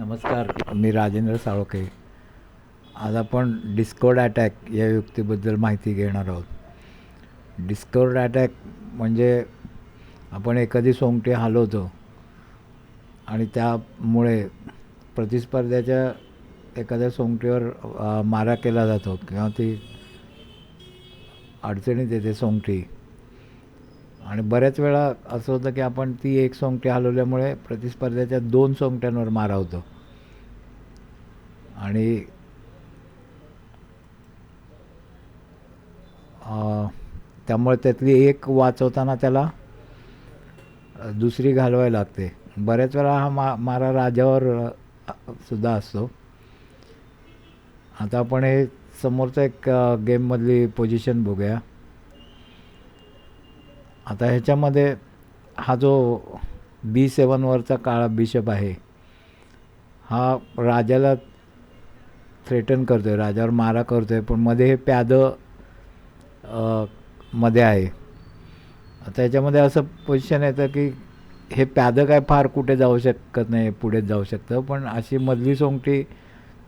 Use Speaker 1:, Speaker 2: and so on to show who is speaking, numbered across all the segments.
Speaker 1: नमस्कार. मी राजेंद्र साळोखे. आज आपण डिस्कोड अटॅक या युक्तीबद्दल माहिती घेणार आहोत. डिस्कोड अटॅक म्हणजे आपण एखादी सोंगटी हलवतो आणि त्यामुळे प्रतिस्पर्ध्याच्या एखाद्या सोंगटीवर मारा केला जातो किंवा ती अडचणीत येते सोंगटी. आणि बऱ्याच वेळा असं होतं की आपण ती एक सोंगटी हलवल्यामुळे प्रतिस्पर्ध्याच्या दोन सोंगट्यांवर मारा होतो आणि त्यामुळे त्यातली एक वाचवताना त्याला दुसरी घालवायला लागते. बऱ्याच वेळा हा मा मारा राजावर सुद्धा असतो. आता आपण हे समोरचं एक गेममधली पोझिशन बघूया. आता ह्याच्यामध्ये हा जो बी सेवनवरचा काळा बिशप आहे हा राजाला थ्रेटन करतो आहे राजावर मारा करतो आहे पण मध्ये हे प्यादं मध्ये आहे. आता याच्यामध्ये असं पोझिशन येतं की हे प्यादं काय फार कुठे जाऊ शकत नाही पुढेच जाऊ शकतं पण अशी मधली सोंगटी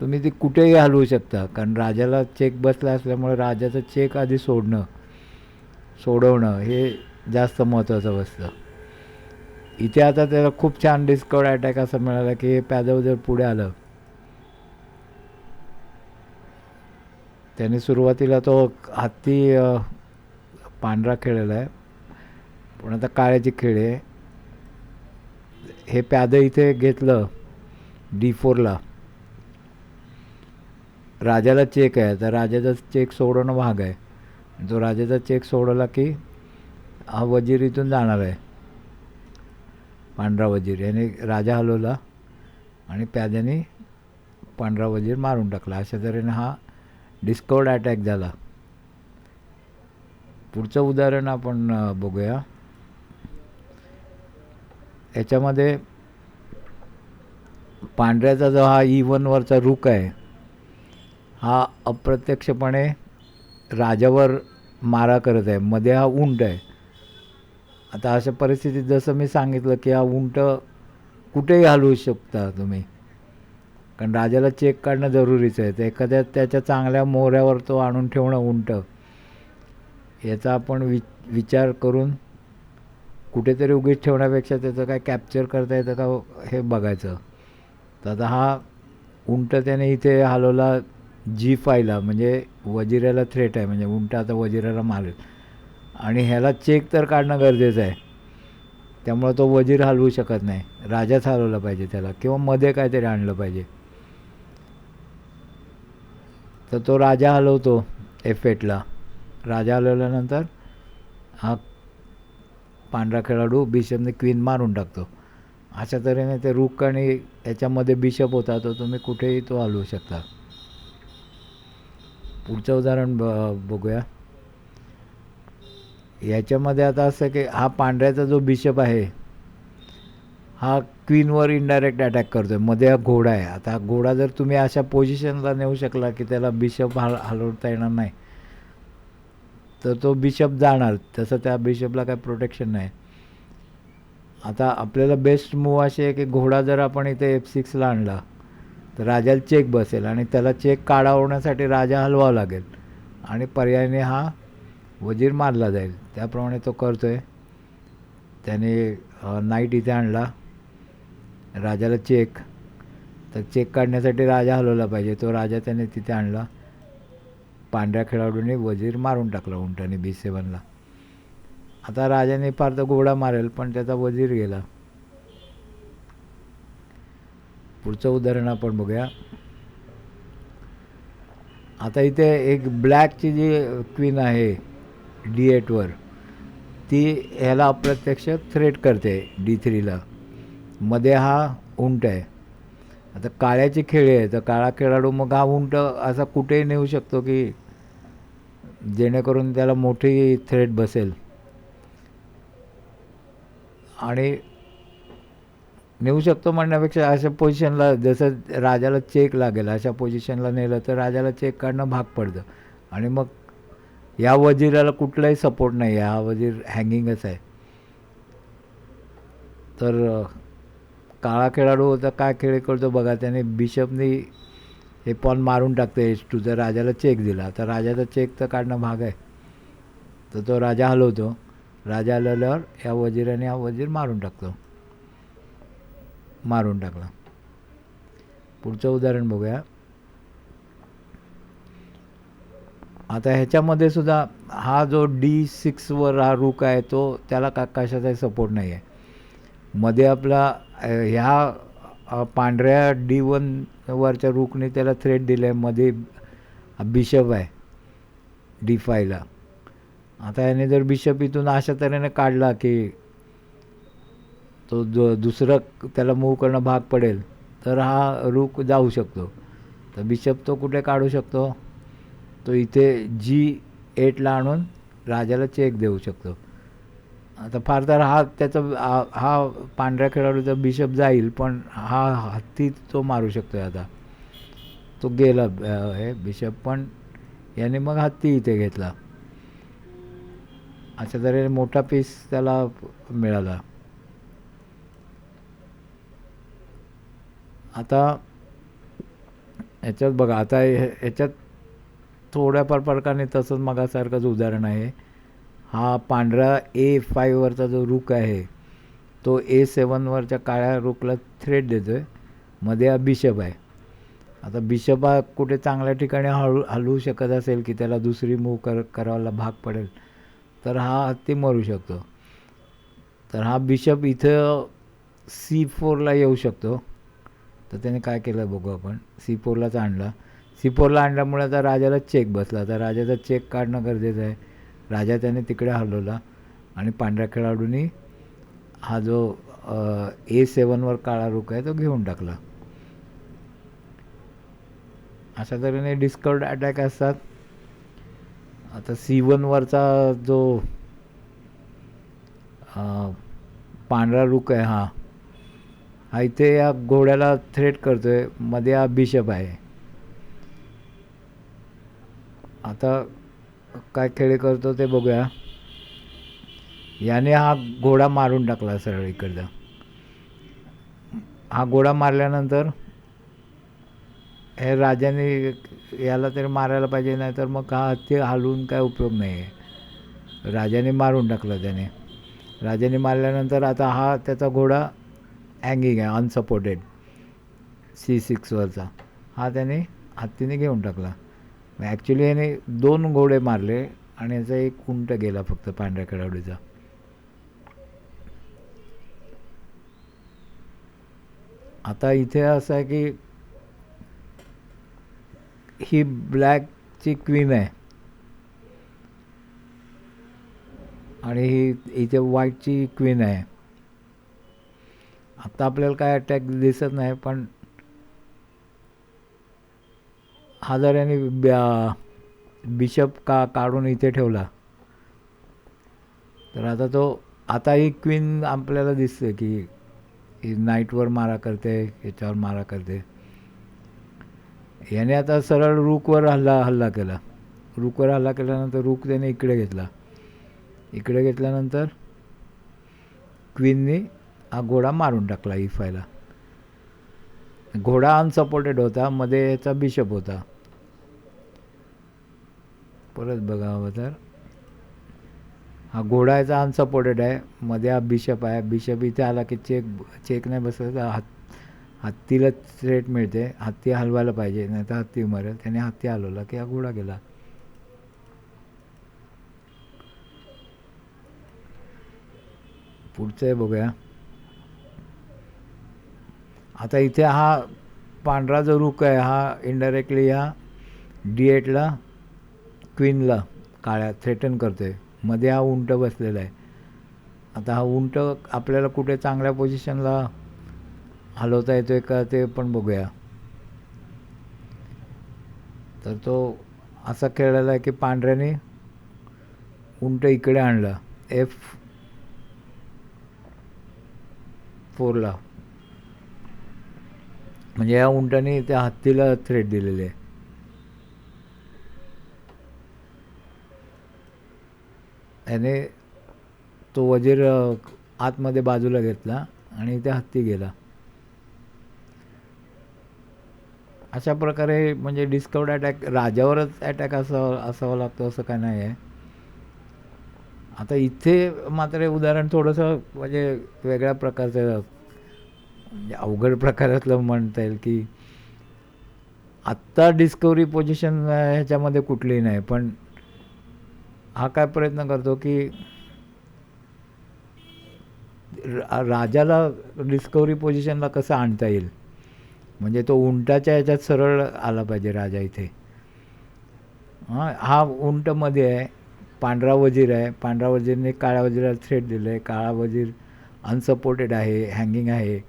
Speaker 1: तुम्ही ती कुठेही हलवू शकता कारण राजाला चेक बसला असल्यामुळे राजाचं चेक आधी सोडणं सोडवणं हे जास्त महत्त्वाचं असतं इथे आता त्याला खूप छान डिस्कवर्ड अटॅक असं मिळाला की हे प्यादव जर पुढे आलं त्याने सुरुवातीला तो हत्ती पांढरा खेळलेला आहे. पण आता काळ्याची खेळ आहे. हे प्यादं इथे घेतलं डी फोरला राजाला चेक आहे. तर राजाचा चेक सोडवणं भाग आहे. जो राजाचा चेक सोडवला की हा वजीर इथून जाणार आहे. पांढरा वजीर. याने राजा हलवला आणि प्याद्याने पांढरा वजीर मारून टाकला. अशा तऱ्हेने हा डिस्कवर्ड अटॅक झाला. पुढचं उदाहरण आपण बघूया. याच्यामध्ये पांढऱ्याचा जो हा e ई वनवरचा रुख आहे हा अप्रत्यक्षपणे राजावर मारा करत आहे. मध्ये हा उंट आहे. आता अशा परिस्थितीत जसं मी सांगितलं की हा उंट कुठेही हलवू शकता तुम्ही. कारण राजाला चेक काढणं जरुरीचं आहे. तर एखाद्या त्याच्या चांगल्या मोहऱ्यावर तो आणून ठेवणं उंट याचा आपण वि विचार करून कुठेतरी उगीच ठेवण्यापेक्षा त्याचं काय कॅप्चर करता येतं का हे बघायचं. तर आता हा उंट त्याने इथे हलवला जी फायला म्हणजे वजिराला थ्रेट आहे. म्हणजे उंट आता वजिराला मारेल. आणि ह्याला चेक तर काढणं गरजेचं आहे. त्यामुळं तो वजीर हलवू शकत नाही. राजाच हलवला पाहिजे त्याला किंवा मध्ये काहीतरी आणलं पाहिजे. तर तो राजा हलवतो एफेटला राजा हलवल्यानंतर हा पांढरा खेळाडू बिशपने क्वीन मारून टाकतो. अशा तऱ्हेने ते रुख आणि याच्यामध्ये बिशप होता तो तुम्ही कुठेही तो हलवू शकता. पुढचं उदाहरण ब बघूया. याच्यामध्ये आता असं की हा पांढऱ्याचा जो बिशप आहे हा क्वीनवर इनडायरेक्ट अटॅक करतो आहे मध्ये हा घोडा आहे. आता हा घोडा जर तुम्ही अशा पोझिशनला नेऊ शकला की त्याला बिशप हल हलवता येणार नाही तर तो बिशप जाणार. तसं त्या बिशपला काय प्रोटेक्शन नाही. आता आपल्याला बेस्ट मूव अशी आहे की घोडा जर आपण इथे एफ सिक्सला आणला तर राजाला चेक बसेल आणि त्याला चेक काढावण्यासाठी राजा हलवावा लागेल. आणि पर्यायाने हा वजीर मारला जाईल. त्याप्रमाणे तो करतो आहे त्याने नाईट इथे आणला. राजाला चेक. तर चेक काढण्यासाठी राजा हलवला पाहिजे. तो राजा त्याने तिथे आणला. पांढऱ्या खेळाडूने वजीर मारून टाकला उंटाने बी सेवनला आता राजाने फार तर घोडा मारेल पण त्याचा वजीर गेला. पुढचं उदाहरण आपण बघूया. आता इथे एक ब्लॅकची जी क्वीन आहे डी एटवर ती ह्याला अप्रत्यक्ष थ्रेट करते डी थ्रीला मध्ये हा उंट आहे. आता काळ्याची खेळी आहे तर काळा खेळाडू मग हा उंट असा कुठेही नेऊ शकतो की जेणेकरून त्याला मोठी थ्रेट बसेल. आणि नेऊ शकतो म्हणण्यापेक्षा अशा पोझिशनला जसं राजाला चेक लागेल अशा पोझिशनला नेलं तर राजाला चेक काढणं भाग पडतं. आणि मग या वजिराला कुठलाही सपोर्ट नाही आहे हा वजीर हँगिंगच आहे. तर काळा खेळाडू होता काय खेळ करतो बघा त्याने बिशपनी हे पॉन मारून टाकतो एच टू तर राजाला चेक दिला तर राजाचा चेक तर काढणं भाग आहे. तर तो राजा हलवतो. राजा हलवल्यावर या वजिराने हा वजीर मारून टाकतो. मारून टाकला. पुढचं उदाहरण बघूया. आता ह्याच्यामध्ये सुद्धा हा जो डी सिक्सवर हा रूक आहे तो त्याला का कशाचाही सपोर्ट नाही आहे मध्ये आपला ह्या पांढऱ्या डी वनवरच्या रूकने त्याला थ्रेड दिलं आहे मध्ये बिशप आहे डी फायला आता याने जर बिशप इथून अशा तऱ्हेने काढला की तो जो दुसरं त्याला मूव करणं भाग पडेल तर हा रूक जाऊ शकतो. तर बिशप तो कुठे काढू शकतो? तो इथे जी एटला आणून राजाला चेक देऊ शकतो. आता फार तर हा त्याचा हा पांढऱ्या खेळाडूचा बिशप जाईल पण हा हत्ती तो मारू शकतो आता. तो गेला हे बिशप पण याने मग हत्ती इथे घेतला. अशा तऱ्हेने मोठा पीस त्याला मिळाला. आता याच्यात बघा आता हे- याच्यात थोड्याफार फरकाने तसंच मगासारखंच उदाहरण आहे. हा पांढरा ए फाईव्हवरचा जो रुख आहे तो ए सेवनवरच्या काळ्या रुखला थ्रेड देतो आहे मध्ये हा बिशप आहे. आता बिशप हा कुठे चांगल्या ठिकाणी हळू हलवू शकत असेल की त्याला दुसरी मूव कर करायला भाग पडेल तर हा हत्ती मरू शकतो. तर हा बिशप इथं सी फोरला येऊ शकतो. तर त्याने काय केलं बघू आपण. सी फोरलाच आणला. सिपोरला आणल्यामुळे आता राजाला चेक बसला. तर राजाचा चेक काढणं गरजेचं आहे. राजा त्याने तिकडे हलवला आणि पांढऱ्या खेळाडूंनी हा जो ए सेवनवर काळा रुख आहे तो घेऊन टाकला. अशा तऱ्हेने डिस्कर्ड अटॅक असतात. आता सी वनवरचा जो पांढरा रुक आहे हा हा इथे या घोड्याला थ्रेट करतोय. मध्ये हा बिशप आहे. आता काय खेळ करतो ते बघूया. याने हा घोडा मारून टाकला सरळ इकडचा हा घोडा मारल्यानंतर हे राजाने याला तरी मारायला पाहिजे नाही तर मग हा हत्ती हलवून काय उपयोग नाही आहे राजाने मारून टाकलं त्याने. राजाने मारल्यानंतर आता हा त्याचा घोडा हँगिंग आहे अनसपोर्टेड सी सिक्सवरचा हा त्याने हत्तीने घेऊन टाकला. ॲक्च्युली याने दोन घोडे मारले आणि याचा एक उंट गेला फक्त पांढऱ्या खेळाडूचा. आता इथे असं आहे की ही ब्लॅकची क्वीन आहे. आणि ही इथे व्हाईटची क्वीन आहे. आता आपल्याला काय अटॅक दिसत नाही पण हा ब्या- बिशप का काढून इथे ठेवला. तर आता तो आता ही क्वीन आपल्याला दिसते की ही नाईटवर मारा करते याच्यावर मारा करते. याने आता सरळ रूकवर हल्ला हल्ला केला. रूकवर हल्ला केल्यानंतर रूक त्याने इकडे घेतला. इकडे घेतल्यानंतर क्वीननी हा घोडा मारून टाकला इफायला. घोडा अनसपोर्टेड होता मध्ये याचा बिशप होता. परत बघावं तर हा घोडा याचा पोटेट आहे. मध्ये हा बिशप आहे. बिशप इथे आला की चेक चेक नाही बसत. तर हात हत्तीला थ्रेट मिळते. हत्ती हलवायला पाहिजे. नाही तर हत्ती मरेल. त्याने हत्ती हलवला की हा घोडा गेला. पुढचं आहे बघूया. आता इथे हा पांढरा जो रुक आहे हा इनडायरेक्टली या डी एटला क्वीनला काळ्या थ्रेटन करतोय. मध्ये हा उंट बसलेला आहे. आता हा उंट आपल्याला कुठे चांगल्या पोझिशनला हलवता येतो आहे का ते पण बघूया. तर तो असा खेळलेला आहे की पांढऱ्याने उंट इकडे आणला. एफ फोरला म्हणजे या उंटाने त्या हत्तीला थ्रेट दिलेले आहे. ह्याने तो वजीर आतमध्ये बाजूला घेतला आणि त्या हत्ती गेला. अशा प्रकारे म्हणजे डिस्कवर्ड अटॅक राजावरच अटॅक असावा असावा लागतो असं काय नाही आहे आता इथे मात्र उदाहरण थोडंसं म्हणजे वेगळ्या प्रकारचं म्हणजे अवघड प्रकारातलं म्हणता येईल की आत्ता डिस्कवरी पोझिशन ह्याच्यामध्ये कुठलीही नाही पण हा काय प्रयत्न करतो की रा- राजाला डिस्कवरी पोझिशनला कसं आणता येईल? म्हणजे तो उंटाच्या याच्यात सरळ आला पाहिजे राजा इथे. हां हा उंटमध्ये आहे. पांढरा वजीर आहे. पांढरा वजीरने काळ्या वजीराला थ्रेट दिलं आहे काळा वजीर अनसपोर्टेड आहे हँगिंग आहे.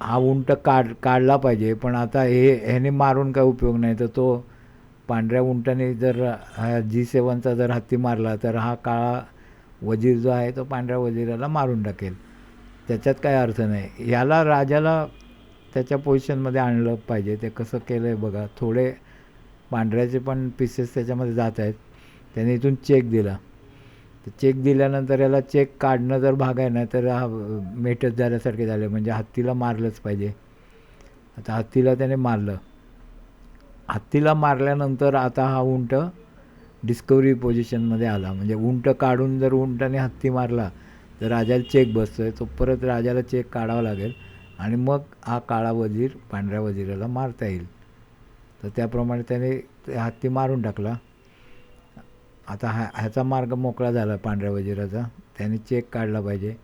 Speaker 1: हा उंट काढ काढला पाहिजे. पण आता हे ह्याने मारून काय उपयोग नाही. तर तो पांढऱ्या उंटाने जर हा जी सेवनचा जर हत्ती मारला तर हा काळा वजीर जो आहे तो पांढऱ्या वजिराला मारून टाकेल. त्याच्यात काय अर्थ नाही. ह्याला राजाला त्याच्या पोझिशनमध्ये आणलं पाहिजे. ते कसं केलं आहे बघा. थोडे पांढऱ्याचे पण पीसेस त्याच्यामध्ये जात आहेत. त्याने इथून चेक दिला. तर चेक दिल्यानंतर याला चेक काढणं जर भाग आहे ना तर हा मेटच झाल्यासारखे झाले. म्हणजे हत्तीला मारलंच पाहिजे. आता हत्तीला त्याने मारलं. हत्तीला मारल्यानंतर आता हा उंट डिस्कवरी पोझिशनमध्ये आला. म्हणजे उंट काढून जर उंटाने हत्ती मारला तर राजाला चेक बसतो आहे तो परत राजाला चेक काढावा लागेल आणि मग हा काळा वजीर पांढऱ्या वजिराला मारता येईल. तर त्याप्रमाणे त्याने ते हत्ती मारून टाकला. आता हा ह्याचा मार्ग मोकळा झाला पांढऱ्या वजिराचा. त्याने चेक काढला पाहिजे.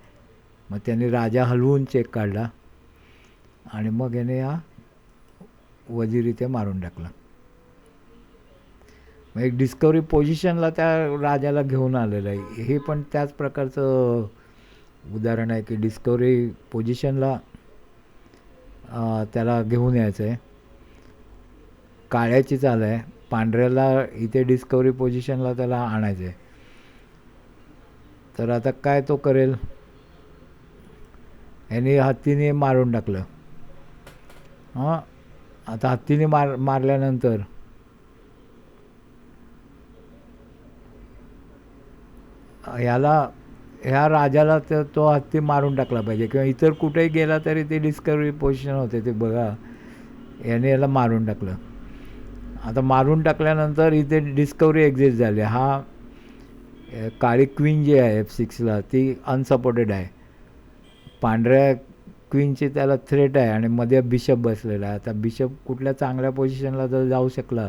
Speaker 1: मग त्याने राजा हलवून चेक काढला. आणि मग याने हा वजीर इथे मारून टाकला. मग एक डिस्कवरी पोझिशनला त्या राजाला घेऊन आलेलं आहे. हे पण त्याच प्रकारचं उदाहरण आहे की डिस्कवरी पोझिशनला त्याला घेऊन यायचं आहे. काळ्याची चाल आहे. पांढऱ्याला इथे डिस्कवरी पोझिशनला त्याला आणायचं आहे. तर आता काय तो करेल? ह्याने हत्तीने मारून टाकलं. हां? आता हत्तीने मार मारल्यानंतर. ह्याला ह्या राजाला तर तो हत्ती मारून टाकला पाहिजे. किंवा इतर कुठेही गेला तरी ते डिस्कवरी पोझिशन होते. ते बघा. याने याला मारून टाकलं. आता मारून टाकल्यानंतर इथे डिस्कवरी एक्झिट झाली. हा काळी क्वीन जी आहे एफ सिक्सला ती अनसपोर्टेड आहे. पांढऱ्या क्वीनची त्याला थ्रेट आहे आणि मध्ये बिशप बसलेला आहे. आता बिशप कुठल्या चांगल्या पोझिशनला जर जाऊ शकला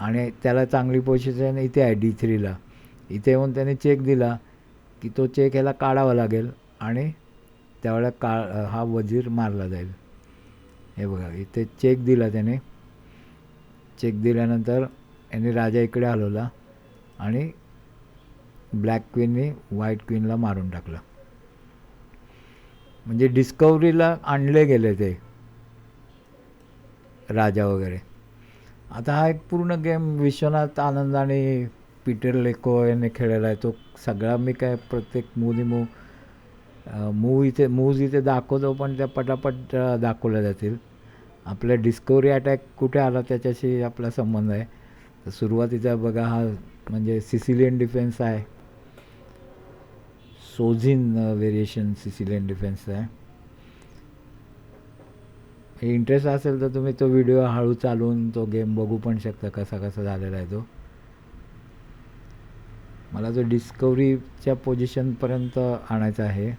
Speaker 1: आणि त्याला चांगली पोझिशन इथे आहे डी थ्रीला इथे येऊन त्याने चेक दिला की तो चेक ह्याला काढावा लागेल आणि त्यावेळेला का हा वजीर मारला जाईल. हे बघा इथे चेक दिला त्याने. चेक दिल्यानंतर याने राजा इकडे हलवला आणि ब्लॅक क्वीनने व्हाईट क्वीनला मारून टाकलं. म्हणजे डिस्कवरीला आणले गेले ते. राजा वगैरे. आता हा एक पूर्ण गेम विश्वनाथ आनंद आणि पीटर लेको याने खेळलेला आहे. तो सगळा मी काय प्रत्येक मुली मूव मूव इथे मूव्ज इथे दाखवतो पण त्या पटापट दाखवल्या जातील. आपल्या डिस्कवरी अटॅक कुठे आला त्याच्याशी आपला संबंध आहे. तर सुरुवातीचा बघा हा म्हणजे सिसिलियन डिफेन्स आहे. सोझिन व्हेरिएशन सिसिलियन डिफेन्स आहे. इंटरेस्ट असेल तर तुम्ही तो व्हिडिओ हळू चालवून तो गेम बघू पण शकता कसा कसा झालेला आहे तो. मला जो डिस्कवरीच्या पोझिशनपर्यंत आणायचा आहे.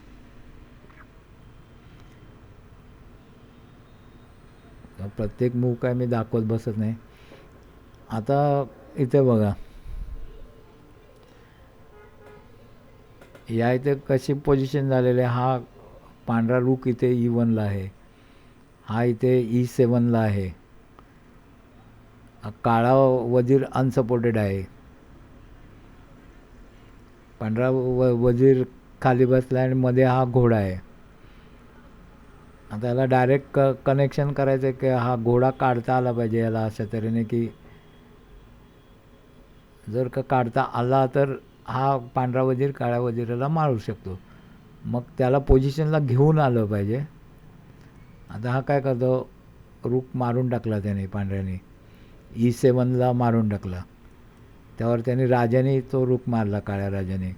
Speaker 1: प्रत्येक मूव काय मी दाखवत बसत नाही. आता इथे बघा. या इथे कशी पोझिशन झालेली आहे? हा पांढरा रूक इथे e ई वनला आहे. हा इथे e ई सेवनला आहे. काळा वजीर अनसपोर्टेड आहे. पांढरा व वजीर खाली बसला आणि मध्ये हा घोडा आहे. आता याला डायरेक्ट क कनेक्शन करायचं आहे की हा घोडा काढता आला पाहिजे याला अशा तऱ्हेने की जर का काढता आला तर हा पांढरा वजीर काळ्या वजिराला मारू शकतो. मग त्याला पोझिशनला घेऊन आलं पाहिजे. आता हा काय करतो? रूक मारून टाकला त्याने पांढऱ्याने. ई सेवनला मारून टाकला. त्यावर त्याने राजाने तो रूक मारला काळ्या राजाने.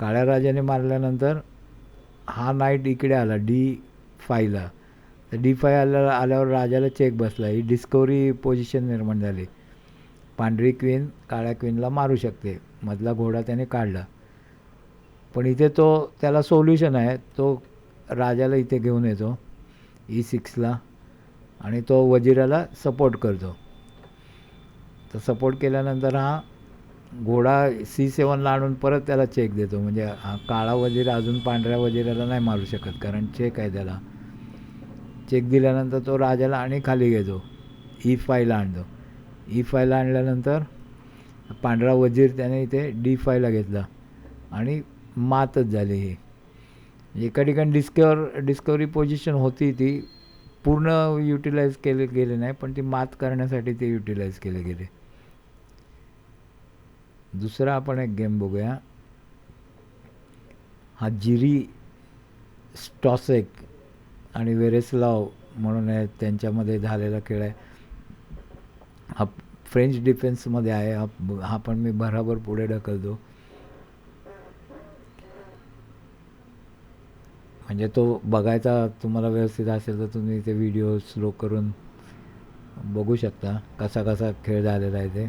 Speaker 1: काळ्या राजाने मारल्यानंतर हा नाईट इकडे आला डी फायला. तर डी फाय आल्या आल्यावर राजाला चेक बसला. ही डिस्कवरी पोझिशन निर्माण झाली. पांढरी क्वीन काळ्या क्वीनला मारू शकते. मधला घोडा त्याने काढला. पण इथे तो त्याला सोल्युशन आहे. तो राजाला इथे घेऊन येतो. E ई सिक्सला आणि तो वजिराला सपोर्ट करतो. तर सपोर्ट केल्यानंतर हा घोडा सी सेवनला आणून परत त्याला चेक देतो. म्हणजे हा काळा वजीर अजून पांढऱ्या वजिराला नाही मारू शकत. कारण चेक आहे त्याला. चेक दिल्यानंतर तो राजाला आणि खाली घेतो. E ई फायला आणतो. E ई फायला आणल्यानंतर पांढरा वजीर त्याने इथे डी फायला घेतला. आणि मातच झाली ही. एका ठिकाणी डिस्कवर डिस्कवरी पोझिशन होती ती. पूर्ण युटिलाइज केले गेले नाही पण ती मात करण्यासाठी ते युटिलाइज केले गेले. दुसरा आपण एक गेम बघूया. हा जिरी स्टॉसेक आणि वेरेस्लाव म्हणून त्यांच्यामध्ये झालेला खेळ आहे. हा फ्रेंच डिफेन्समध्ये आहे. हा हा पण मी भराभर पुढे ढकलतो. म्हणजे तो बघायचा तुम्हाला व्यवस्थित असेल तर तुम्ही ते व्हिडिओ स्लो करून बघू शकता कसा कसा खेळ झालेला आहे ते.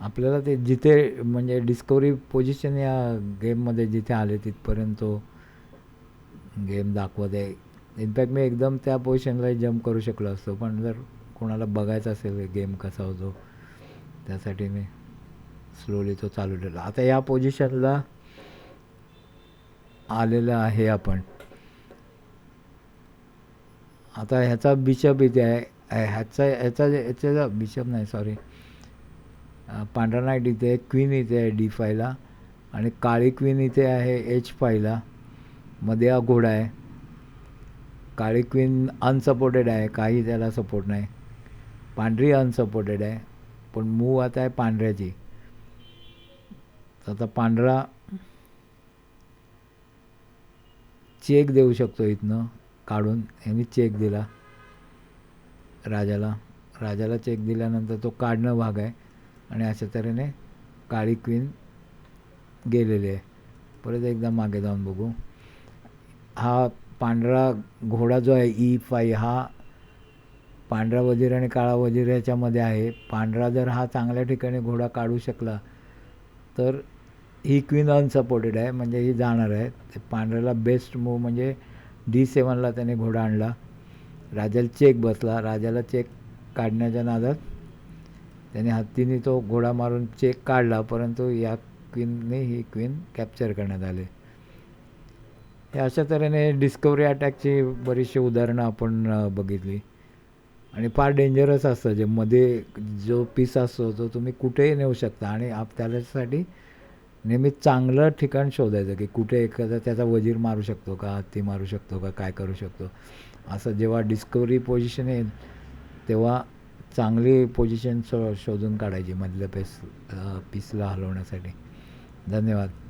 Speaker 1: आपल्याला ते जिथे म्हणजे डिस्कवरी पोझिशन या गेममध्ये जिथे आले तिथपर्यंत तो गेम दाखवत. आहे इनफॅक्ट मी एकदम त्या पोझिशनला जम्प करू शकलो असतो पण जर कोणाला बघायचं असेल गेम कसा होतो त्यासाठी मी स्लोली तो चालू ठेवला. आता या पोझिशनला आलेलं आहे आपण. आता ह्याचा बिशप इथे आहे. ह्याचा ह्याचा ह्याचा बिशप नाही सॉरी पांढरा नाईट इथे आहे क्वीन इथे आहे डी फायला आणि काळी क्वीन इथे आहे एच फायला मध्ये हा घोडा आहे. काळी क्वीन अनसपोर्टेड आहे. काही त्याला सपोर्ट नाही. पांढरी अनसपोर्टेड आहे. पण मूव आता आहे पांढऱ्याची. आता पांढरा चेक देऊ शकतो इथनं काढून. यांनी चेक दिला. राजाला. राजाला चेक दिल्यानंतर तो काढणं भाग आहे. आणि अशा तऱ्हेने काळी क्वीन गेलेली आहे. परत एकदा मागे जाऊन बघू. हा पांढरा घोडा जो आहे ई फाई हा पांढरा वजीर आणि काळा वजीर ह्याच्यामध्ये आहे. पांढरा जर हा चांगल्या ठिकाणी घोडा काढू शकला तर ही क्वीन अनसपोर्टेड आहे म्हणजे ही जाणार आहे. ते पांढऱ्याला बेस्ट मूव म्हणजे डी सेवनला त्याने घोडा आणला. राजाला चेक बसला. राजाला चेक काढण्याच्या नादात त्याने हत्तीने तो घोडा मारून चेक काढला परंतु या क्वीनने ही क्वीन कॅप्चर करण्यात आले. हे अशा तऱ्हेने डिस्कवरी अटॅकची बरीचशी उदाहरणं आपण बघितली. आणि फार डेंजरस असतं जे मध्ये जो पीस असतो तो तुम्ही कुठेही नेऊ शकता. आणि आप त्याच्यासाठी नेहमी चांगलं ठिकाण शोधायचं की कुठे एखादा त्याचा वजीर मारू शकतो का हत्ती मारू शकतो का काय करू शकतो. असं जेव्हा डिस्कवरी पोझिशन येईल तेव्हा चांगली पोझिशन शो शोधून काढायची मधल्या पेस पीसला हलवण्यासाठी. धन्यवाद.